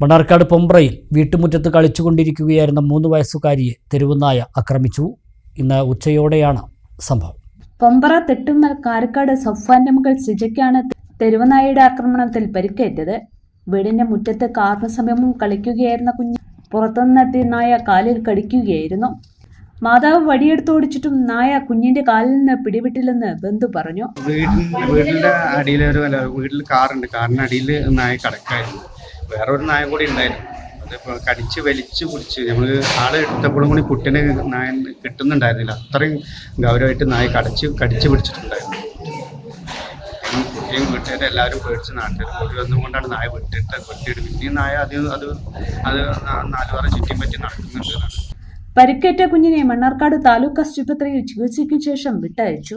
മണ്ണാർക്കാട് പൊമ്പ്രയിൽ വീട്ടുമുറ്റത്ത് കളിച്ചുകൊണ്ടിരിക്കുകയായിരുന്ന മൂന്ന് വയസ്സുകാരിയെ തെരുവുനായ ആക്രമിച്ചു. ഇന്ന് ഉച്ചയോടെയാണ് സംഭവം. പൊമ്പ്ര തെട്ടുമ്മൽ കാരക്കാട് സഫ്വാന്റെ മകൾ സിജയ്ക്കാണ് തെരുവനായയുടെ ആക്രമണത്തിൽ പരിക്കേറ്റത്. വീടിന്റെ മുറ്റത്ത് കാറിന് സമീപം കളിക്കുകയായിരുന്ന കുഞ്ഞ് പുറത്തുനിന്നെത്തിയ നായ കാലിൽ കടിക്കുകയായിരുന്നു. മാതാവ് വടിയെടുത്തോടിച്ചിട്ടും നായ കുഞ്ഞിന്റെ കാലിൽ നിന്ന് പിടിവിട്ടില്ലെന്ന് ബന്ധു പറഞ്ഞു. വീടിന്റെ അടിയിൽ ഒരു വീട്ടിൽ കാറുണ്ട്. കാറിന്റെ അടിയിൽ നായ കിടക്കായിരുന്നു. വേറെ ഒരു നായ കൂടി ഉണ്ടായിരുന്നു. അത് കടിച്ച് വലിച്ചു പിടിച്ച് നമ്മൾ ആൾ എടുത്തപ്പോഴും കൂടി കുട്ടീനെ നായ കിട്ടുന്നുണ്ടായിരുന്നില്ല. അത്രയും ഗൗരവമായിട്ട് നായ കടിച്ച് കടിച്ച് പിടിച്ചിട്ടുണ്ടായിരുന്നു. കുട്ടിയും വീട്ടുകാരും എല്ലാവരും പേടിച്ച് നാട്ടിൽ കൂടി വന്നുകൊണ്ടാണ് നായ വിട്ടിട്ട് വെട്ടിയിട്ട് പിന്നെയും നായ അത് അത് അത് നാല് പറ ചുറ്റും പറ്റി നടക്കുന്നുണ്ട് പരിക്കേറ്റ കുഞ്ഞിനെ മണ്ണാർക്കാട് താലൂക്ക് ആശുപത്രിയിൽ ചികിത്സയ്ക്ക് ശേഷം വിട്ടയച്ചു.